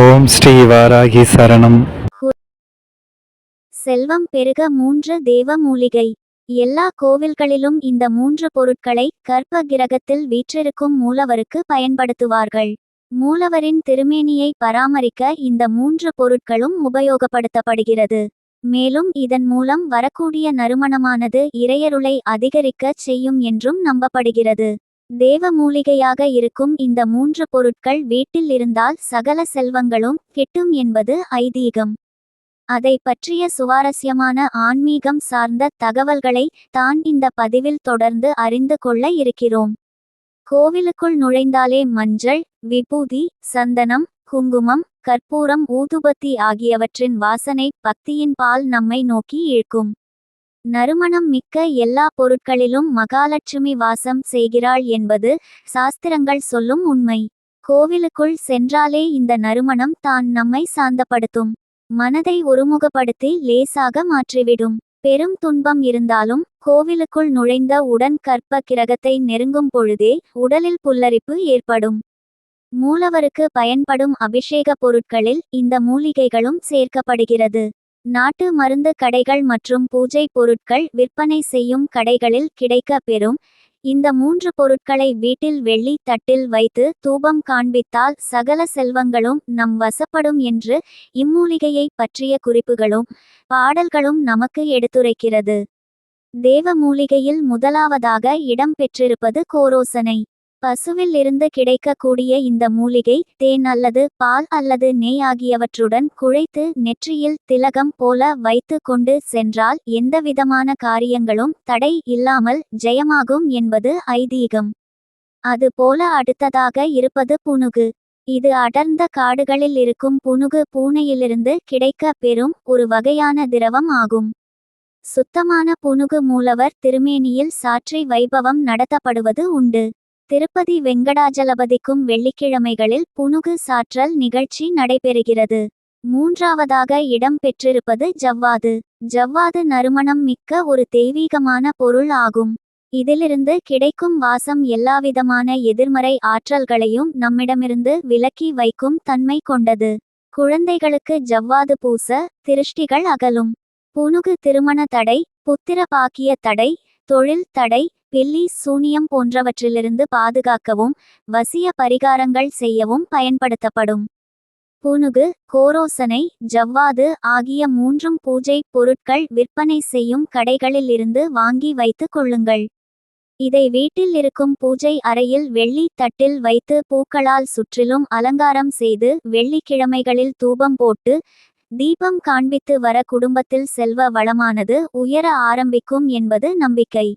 ஓம் ஸ்ரீ வாராகி சரணம். செல்வம் பெருக மூன்று தேவ மூலிகை எல்லா கோவில்களிலும் இந்த மூன்று பொருட்களை கர்ப்ப கிரகத்தில் வீற்றிருக்கும் மூலவருக்கு பயன்படுத்துவார்கள். மூலவரின் திருமேனியை பராமரிக்க இந்த மூன்று பொருட்களும் உபயோகப்படுத்தப்படுகிறது. மேலும் இதன் மூலம் வரக்கூடிய நறுமணமானது இறையருளை அதிகரிக்கச் செய்யும் என்றும் நம்பப்படுகிறது. தேவ மூலிகையாக இருக்கும் இந்த மூன்று பொருட்கள் வீட்டில் இருந்தால் சகல செல்வங்களும் கிட்டும் என்பது ஐதீகம். அதை பற்றிய சுவாரஸ்யமான ஆன்மீகம் சார்ந்த தகவல்களை தான் இந்த பதிவில் தொடர்ந்து அறிந்து கொள்ள இருக்கிறோம். கோவிலுக்குள் நுழைந்தாலே மஞ்சள் விபூதி சந்தனம் குங்குமம் கற்பூரம் ஊதுபத்தி ஆகியவற்றின் வாசனை பக்தியின் பால் நம்மை நோக்கி இழுக்கும். நறுமணம் மிக்க எல்லா பொருட்களிலும் மகாலட்சுமி வாசம் செய்கிறாள் என்பது சாஸ்திரங்கள் சொல்லும் உண்மை. கோவிலுக்குள் சென்றாலே இந்த நறுமணம் தான் நம்மை சாந்தப்படுத்தும். மனதை ஒருமுகப்படுத்தி லேசாக மாற்றிவிடும். பெரும் துன்பம் இருந்தாலும் கோவிலுக்குள் நுழைந்த உடன் கற்ப கிரகத்தை நெருங்கும் பொழுதே உடலில் புல்லரிப்பு ஏற்படும். மூலவருக்கு பயன்படும் அபிஷேக பொருட்களில் இந்த மூலிகைகளும் சேர்க்கப்படுகிறது. நாட்டு மருந்து கடைகள் மற்றும் பூஜை பொருட்கள் விற்பனை செய்யும் கடைகளில் கிடைக்க பெறும். இந்த மூன்று பொருட்களை வீட்டில் வெள்ளி தட்டில் வைத்து தூபம் காண்பித்தால் சகல செல்வங்களும் நம் வசப்படும் என்று இம்மூலிகையை பற்றிய குறிப்புகளும் பாடல்களும் நமக்கு எடுத்துரைக்கிறது. தேவ மூலிகையில் முதலாவதாக இடம் பெற்றிருப்பது கோரோசனை. பசுவில் இருந்து கிடைக்கக்கூடிய இந்த மூலிகை தேன் அல்லது பால் அல்லது நெய் ஆகியவற்றுடன் குழைத்து நெற்றியில் திலகம் போல வைத்து கொண்டு சென்றால் எந்தவிதமான காரியங்களும் தடை இல்லாமல் ஜெயமாகும் என்பது ஐதீகம். அதுபோல அடுத்ததாக இருப்பது புனுகு. இது அடர்ந்த காடுகளில் இருக்கும் புனுகு பூனையிலிருந்து கிடைக்க பெறும் ஒரு வகையான திரவம் ஆகும். சுத்தமான புனுகு மூலவர் திருமேனியில் சாற்றி வைபவம் நடத்தப்படுவது உண்டு. திருப்பதி வெங்கடாஜலபதிக்கும் வெள்ளிக்கிழமைகளில் புனுகு சாற்றல் நிகழ்ச்சி நடைபெறுகிறது. மூன்றாவதாக இடம் பெற்றிருப்பது ஜவ்வாது. ஜவ்வாது நறுமணம் மிக்க ஒரு தெய்வீகமான பொருள் ஆகும். இதிலிருந்து கிடைக்கும் வாசம் எல்லாவிதமான எதிர்மறை ஆற்றல்களையும் நம்மிடமிருந்து விலக்கி வைக்கும் தன்மை கொண்டது. குழந்தைகளுக்கு ஜவ்வாது பூச திருஷ்டிகள் அகலும். புனுகு திருமண தடை புத்திர பாக்கிய தடை தொழில் தடை பில்லி சூனியம் போன்றவற்றிலிருந்து பாதுகாக்கவும் வசிய பரிகாரங்கள் செய்யவும் பயன்படுத்தப்படும். புனுகு கோரோசனை ஜவ்வாது ஆகிய மூன்றும் பூஜை பொருட்கள் விற்பனை செய்யும் கடைகளில் இருந்து வாங்கி வைத்துக் கொள்ளுங்கள். இதை வீட்டில் இருக்கும் பூஜை அறையில் வெள்ளி தட்டில் வைத்து பூக்களால் சுற்றிலும் அலங்காரம் செய்து வெள்ளிக்கிழமைகளில் தூபம் போட்டு தீபம் காண்பித்து வர குடும்பத்தில் செல்வ வளமானது உயர ஆரம்பிக்கும் என்பது நம்பிக்கை.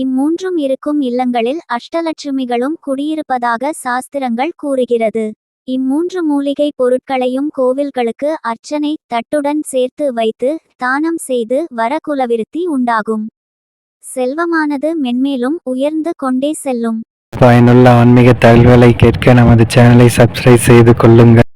இம்மூன்றும் இருக்கும் இல்லங்களில் அஷ்டலட்சுமிகளும் குடியிருப்பதாக சாஸ்திரங்கள் கூறுகிறது. இம்மூன்று மூலிகை பொருட்களையும் கோவில்களுக்கு அர்ச்சனை தட்டுடன் சேர்த்து வைத்து தானம் செய்து வரகுலவிருத்தி உண்டாகும். செல்வமானது மென்மேலும் உயர்ந்து கொண்டே செல்லும். பயனுள்ள ஆன்மீக தகவல்களை கேட்க நமது சேனலை சப்ஸ்கிரைப் செய்து கொள்ளுங்கள்.